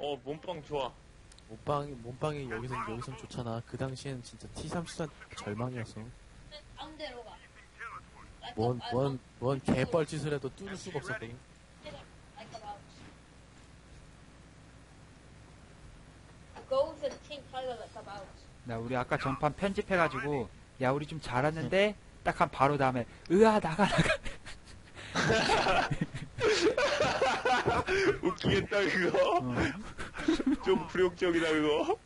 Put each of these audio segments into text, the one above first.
어, 몸빵 좋아. 몸빵이, 몸빵이 여기선, 여기선 좋잖아. 그 당시엔 진짜 T34 절망이었어. 가운데로 가. 뭔, 뭔, 뭔 개뻘짓을 해도 뚫을 수가 없었거든. Like about. Go to the team title like about. 나 우리 아까 전판 편집해가지고 야 우리 좀 잘하는데 딱 한 바로 다음에 으아 나가 나가 웃기겠다, 그거. 어. 좀 불욕적이다, 그거.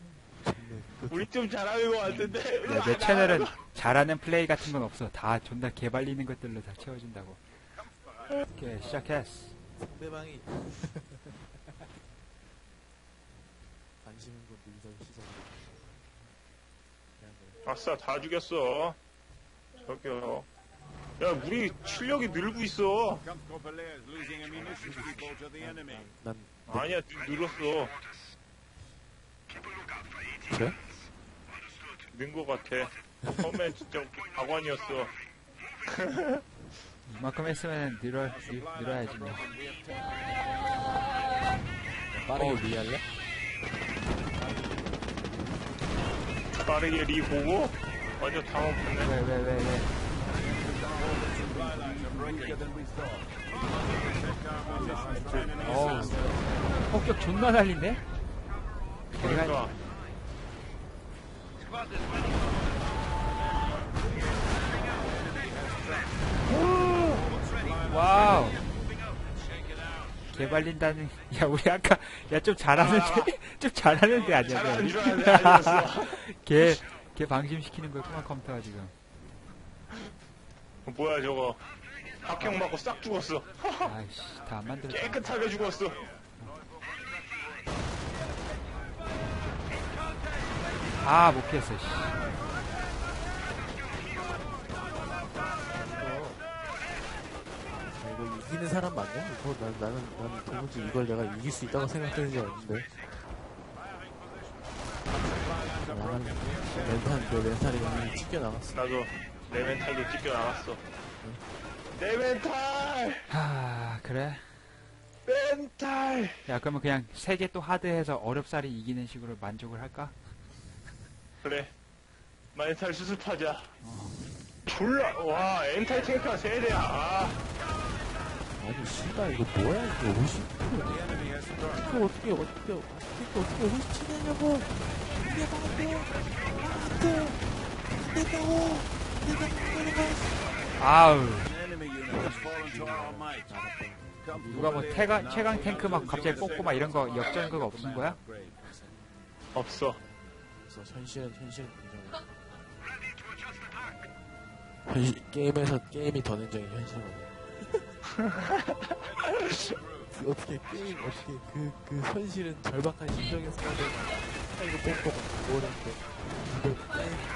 우리 좀 잘하는 것 같은데. 야, 내 채널은 잘하는 플레이 같은 건 없어 다 존나 개발리는 것들로 다 채워준다고 오케이 시작했어 상대방이. 관심 있는 거 밀던 시선. 아싸, 다 죽였어. 저기요. 야, 우리 실력이 늘고 있어. 난, 아니야, 늘- 늘었어. 그래? 는 것 같아. 처음엔 진짜 박완이었어. 이만큼 했으면 늘어, 늘, 늘어야지 뭐 빠르게 어. 리할래? 빠르게 리 보고 완전 당황했네. 왜 왜 왜 왜 어우 폭격 존나 날린데? 그러니까 와우. 개발린다는, 야, 우리 아까, 야, 좀 잘하는데, 좀 잘하는데 아니야. 걔, 걔 방심시키는 거야, 컴퓨터가 지금. 뭐야 저거. 박형 맞고 싹 죽었어. 아이씨, 다 안 만들었어. 깨끗하게 죽었어. 아, 못 피했어, 씨. 아, 이거 이기는 사람 맞냐? 이거 난, 나는, 나는 도무지 이걸 내가 이길 수 있다고 생각되는 게 없는데. 나는 멘탈, 내 멘탈이 이미 찢겨 나갔어. 나도 내 멘탈도 찢겨 나갔어. 내 멘탈! 하, 그래? 멘탈! 야, 그러면 그냥 세 개 또 하드해서 어렵사리 이기는 식으로 만족을 할까? 그래. 멘탈 수습하자. 졸라, 와, 엔탈 탱크가 세 대야. 아, 아니, 씨발, 이거 뭐야, 이거 50. 이거 어떻게, 어떻게, 어떻게, 어떻게 50 치냐냐고. 이게 안 돼. 안 돼. 안 된다고. 아우. 누가 뭐 태강, 최강 탱크 막 갑자기 뽑고 막 이런 거 역전 그거 없은 거야? 없어. 그래서 현실은 현실 인정. 현실 게임에서 게임이 더 냉정해 현실은. 그 어떻게 게임 어떻게 그 그 현실은 절박한 심정에서 하는 이거 뽑고 이거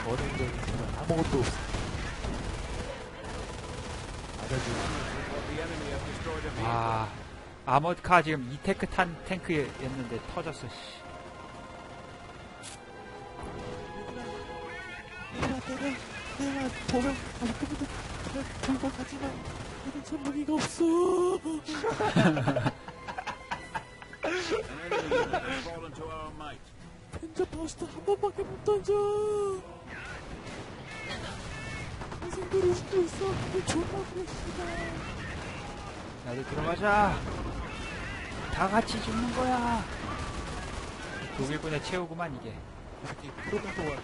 게임 더 냉정해 아무것도 없어. 맞아지. 아, 아머드카 지금 이 테크 탄 탱크였는데 터졌어, 씨. 내가 내가 내가 보면 아무것도 들고 가지만 나는 전문기가 없어. 펜저 버스터 한 번밖에 못 던져. 인생들이 수도 있어. 존나 씨발. 나도 들어가자. 다 같이 죽는 거야. 독일군의 최후구만 이게. 와.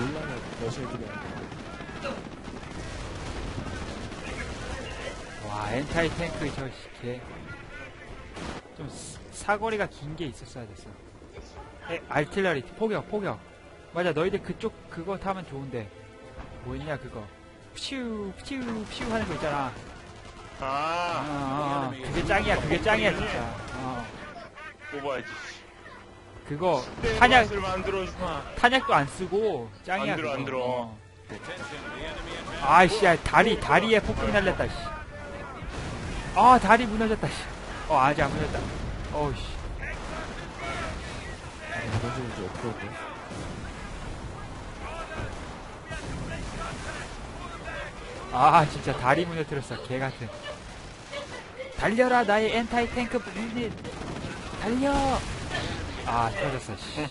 얼마나 좋을까, 엔타이 탱크 저 씨, 개. 좀 스- 사거리가 긴 게 있었어야 됐어. 에, 알틸러리, 포격, 포격. 맞아, 너희들 그쪽 그거 타면 좋은데. 뭐였냐, 그거. 퓨, 퓨, 퓨 하는 거 있잖아. 아, 아, 아, 아. 그게 짱이야, 그게 짱이야, 진짜. 어. 뽑아야지. 그거, 내 탄약. 탄약도 안 쓰고, 짱이야. 안 들어, 안. 들어. 어. 아이씨, 야, 다리, 다리에 폭풍 날렸다, 씨. 아, 다리 무너졌다, 씨. 어, 아직 안 무너졌다. 어우, 씨. 아니, 무너지는지 어떻게 본 거야? 아 진짜 다리 무너뜨렸어 개같은 달려라 나의 엔타이 탱크 유닛 달려 아 터졌어 씨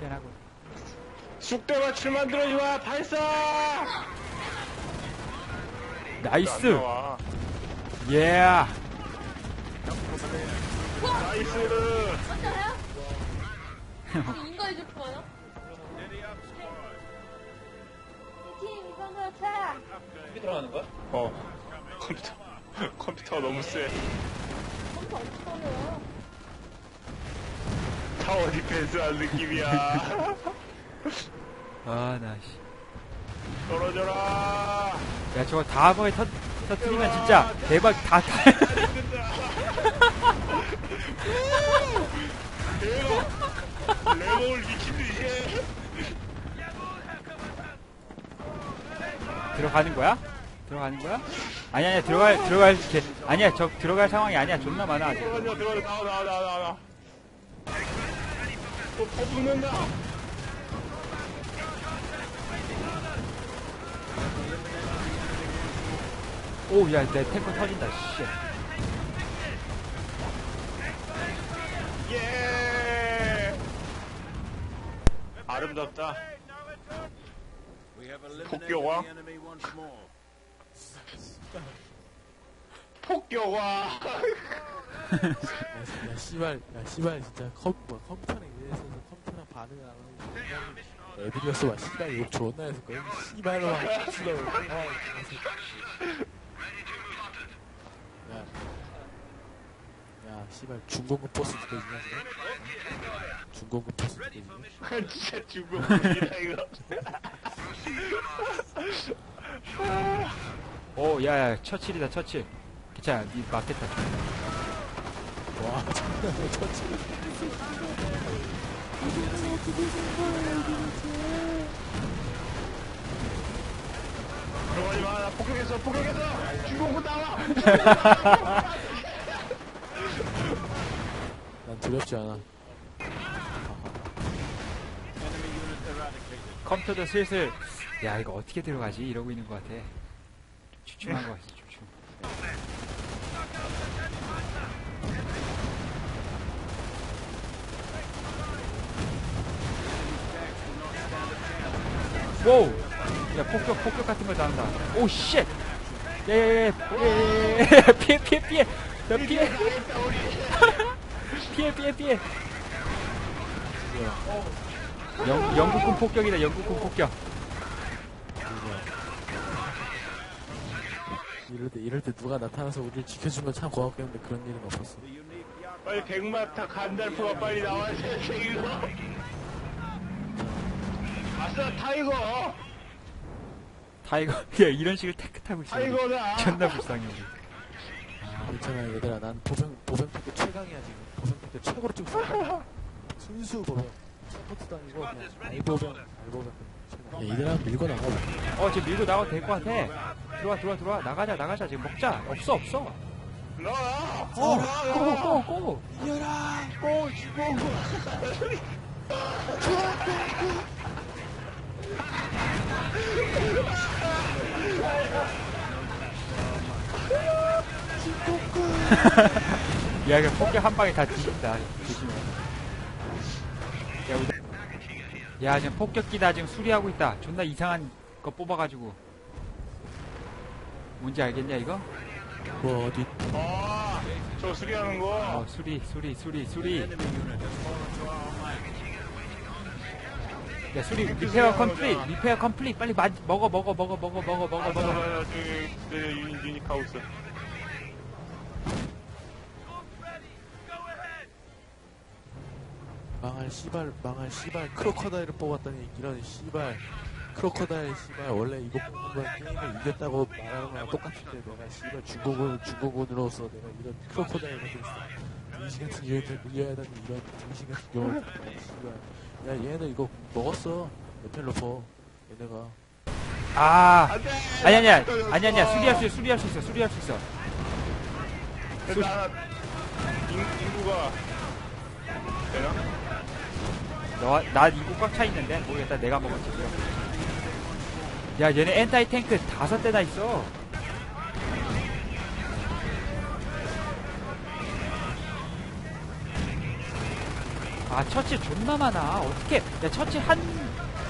희한하고 쑥대밭을 만들어주마 발사 나이스. 예 나이스? 인거해 줄 거예요? 팀거 차. 어 컴퓨터 컴퓨터가 너무 세 없어요. 타워 디펜스 한 느낌이야 아 나 씨 떨어져라 야 저거 다음에 터, 터뜨리면 진짜 대박 다 다. 들어가는 거야? 들어가는 거야? 아니 아니야 들어갈 들어갈 게 아니야 저 들어갈 상황이 아니야 존나 많아 아직 들어가자 들어가자 나와 나와 나와 나와 또 퍼붓는다 오야 내 탱커 터진다 씨 예 아름답다 폭격왕 폭격왕 야, 씨발, 야, 씨발, 진짜 컴, 뭐, 컴퓨터랑 이래서 컴퓨터랑 반응을 안 하고. 애들이었어, 와, 씨발, 욕 존나 했을 거야. 씨발로 와, 씨발. 어, 야, 씨발, 중공급 버스 두개 있냐, 지금? 중공급 버스 두개 있냐? 진짜 죽음이다 이거 오 야 야 처칠이다 처칠 괜찮아 니 맞겠다 와, 장난해, 처치. 들어가지 마. 나 폭격했어, 폭격했어. 주공부 나와. 두렵지 않아. 컴퓨터도 슬슬. 야 이거 어떻게 들어가지? 이러고 있는 것 같아. 주춤한 것 같아 주춤. 와우! 야 폭격 폭격 같은 거 나온다. 오쉣! 예예예. 피해 피해 피해. 나 피해 피해 피해 피해 영, 영국군 폭격이다 영국군 폭격 이럴 때, 이럴 때 누가 나타나서 우리를 지켜주면 참 고맙겠는데 그런 일은 없었어. 빨리 백마타 간달프가 빨리 나와야 돼, 이거. 아싸, 타이거. 타이거 야 이런 식으로 테크 타고 있어 타이거다. 존나 불쌍해 우리 괜찮아 얘들아 난 보병 보병특대 최강이야 지금 보병특대 최고로 찍고 있어. 순수 보병 서포트도 아니고 그냥 알보병 알보병 야 이들아 밀고 나가. 어 지금 밀고 나가도 될 것 같아. 들어와 들어와 들어와. 나가자 나가자. 지금 먹자. 없어 없어. 고고고고. 이겨라 고, 주공. 야 이거 폭격 한 방에 다 뒤진다 조심해 야 우리 야 지금 폭격기다 지금 수리하고 있다 존나 이상한 거 뽑아가지고 뭔지 알겠냐 이거? 뭐 어디 아, 저 수리하는 거. 어 수리 수리 수리 수리 야 수리 리페어 컴플릿 리페어 컴플릿 빨리 마, 먹어 먹어 먹어 먹어 먹어 먹어 아, 먹어 잠깐만, 저기, 내 유니, 유니카우스. 망할 씨발 망할 씨발 크로커다일을 뽑았더니 이런 씨발 크로커다일 씨발 원래 이거 뽑는 건 게임을 이겼다고 말하는 거랑 똑같은데 내가 씨발 중고군 중고군으로서 내가 이런 크로커다일 같은 등신 같은 유닛을 밀려야 하다니 이런 등신 같은 경우 씨발 야 얘네 이거 먹었어 메텔로퍼 얘네가 아. 아니 아니야 아니 아니야 수리할 수 있어 수리할 수 있어 수리할 수 있어 인, 인구가. 되나? 너나 이거 꽉차 있는데? 모르겠다. 내가 먹었지. 야 얘네 엔타이 탱크 다섯 대나 있어. 아 처치 존나 많아. 어떻게 야 처치 한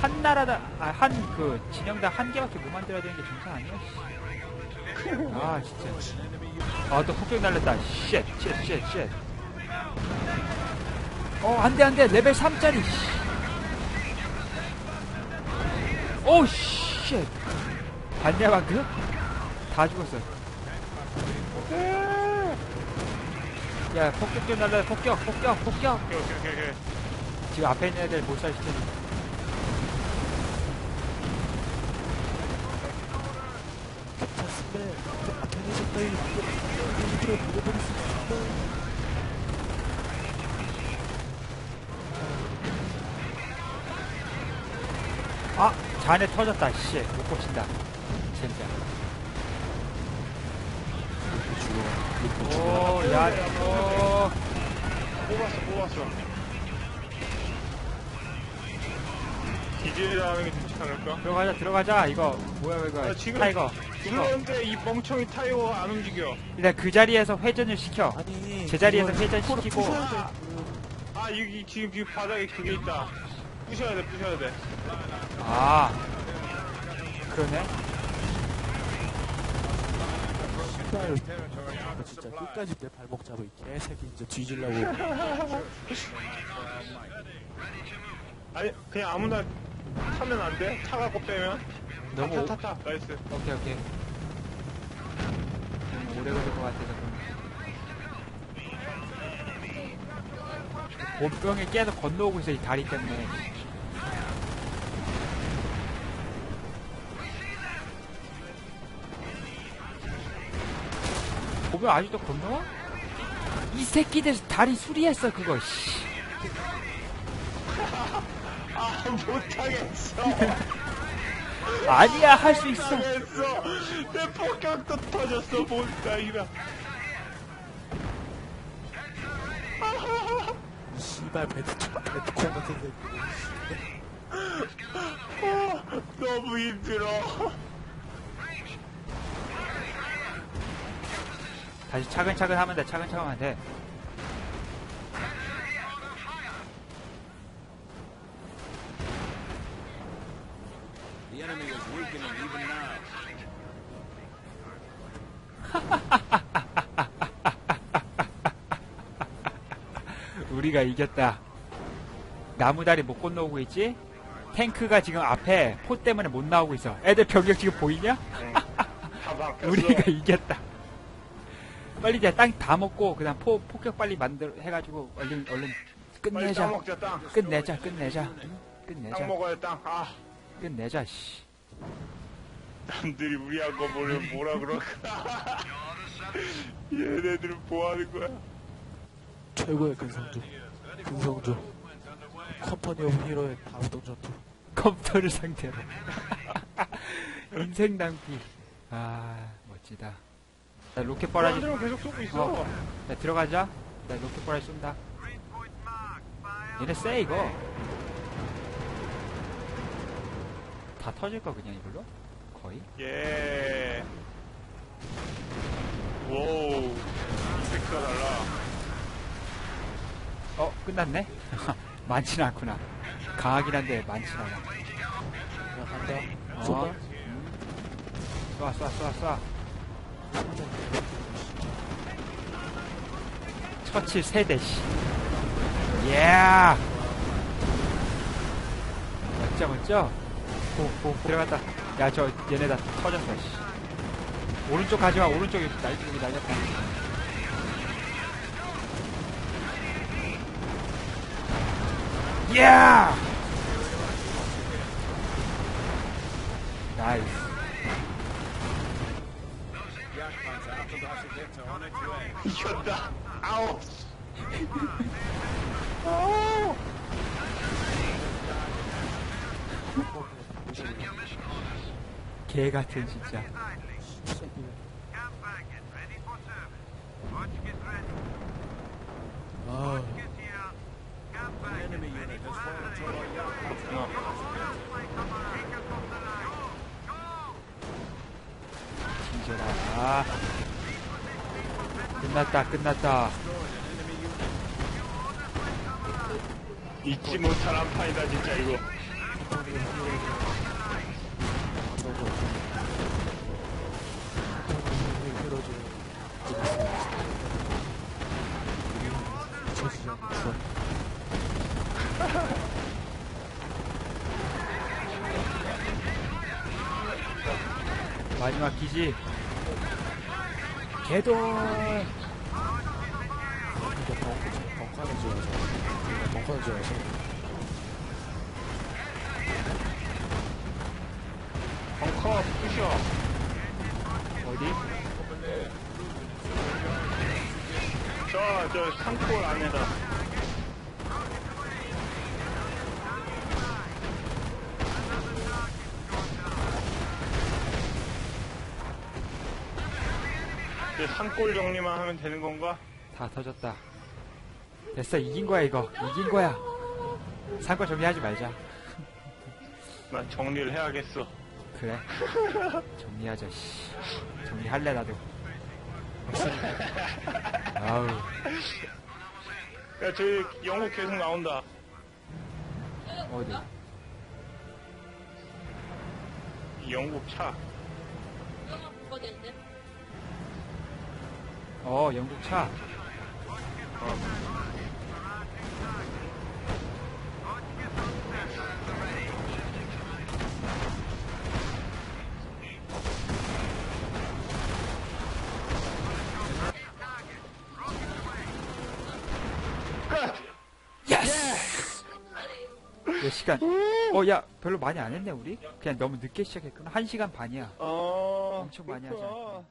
한 나라다 아 한 그 진영당 한 개밖에 못 만들어야 되는 게 정상 아니야? 씨. 아 진짜. 아 또 폭격 날렸다. 쉣쉣쉣쉣 어 안돼 안돼 레벨 3짜리 오우 쉣 봤냐 방금? 다 죽었어 야 폭격 좀 날려 폭격 폭격 폭격 오케이, 오케이, 오케이, 오케이. 지금 앞에 있는 애들 괜찮습니다. 앞에 일부러 수 있습니다. 아 잔에 터졌다 씨 못 고친다 진짜 오야 어 뽑았어, 뽑았어. 기질이라는 게 좋지 않을까? 들어가자 들어가자 이거 뭐야 이거 아, 지금- 타이거 이거 그런데 이 멍청이 타이거가 안 움직여. 일단 그 자리에서 회전을 시켜 아니 제자리에서 회전 시키고. 부셔야 돼. 아, 여기 지금, 지금 바닥에 그게 있다. 부셔야 돼, 부셔야 돼. 아 그러네 아, 진짜 끝까지 내 발목 잡아 이 개새끼 이제 뒤질라고 아니, 그냥 아무나 타면 안 돼? 차 갖고 빼면? 너무 타, 타, 타, 타. 나이스. 오케이 오케이 너무 오래 걸릴 것 같아서 본병이 계속 건너오고 있어 이 다리 때문에 보병 아직도 건너와? 이 새끼들 다리 수리했어 그거 씨. 아, 못하겠어. 아니야 할 수 있어 못하겠어. 내 폭격도 터졌어, 못다이라. 씨발 배트 배트콩 같은 새끼 너무 힘들어. 다시 차근차근 하면 돼 차근차근 하면 돼. 우리가 이겼다. 나무다리 못 건너오고 있지? 탱크가 지금 앞에 포 때문에 못 나오고 있어. 애들 병력 지금 보이냐? 다 바뀌었어. 우리가 이겼다. 빨리 이제 땅 다 먹고 그다음 포 폭격 빨리 만들 해가지고 얼른 얼른 빨리 끝내자. 땅 먹자, 땅. 끝내자. 끝내자. 응? 땅 끝내자. 먹어야 땅. 아, 끝내자. 씨. 남들이 우리한 거 보면 뭐라 그럴까. 얘네들은 뭐 하는 거야? 최고의 근성주 근성주 컴퍼니 오브 히로의 다우동 전투 컴퓨터를 상대로. 인생 낭비. 아 멋지다. 자, 로켓 버라지 사람들은 계속 쏘고 있어. 어. 자, 들어가자. 나 로켓 버라지 쏜다. 얘네 쎄, 이거. 다 터질 거, 그냥 이걸로? 거의? 예. 오우. 이펙트가 달라. 어, 끝났네? 많진 않구나. 강하긴 한데 많진 않아. 야 간다 어. 쏜다 쏴, 쏴, 쏴, 쏴. 처치 세대, 씨. 예! 멋져, 멋져. 오, 오, 들어갔다. 야, 저, 얘네 다 터졌어, 씨. 오른쪽 가지 마, 오른쪽에 날, 여기 날렸다. 예! 나이스. 이겼다. 아우. 개 같은, 진짜. 아 Jagdpanzer. 아. 끝났다, 끝났다. 잊지 못할 한 판이다 진짜 이거 마지막 기지. 개돌! 벙커는 지어서 벙커는 지어서 벙커 부셔 어디? 저저 산골 안에다 산골 정리만 하면 되는 건가? 다 터졌다. 됐어, 이긴 거야, 이거. 이긴 거야. 상권 정리하지 말자. 난 정리를 해야겠어 그래. 정리하자, 씨. 정리할래, 나도. 아우. 야 저기 영국 계속 나온다 어디? 이 영국 차? 어, 영국 차. 예 몇 시간? 어, 야, 별로 많이 안 했네, 우리? 그냥 너무 늦게 시작했구나. 한 시간 반이야. 어 엄청 많이 하지 않았구나.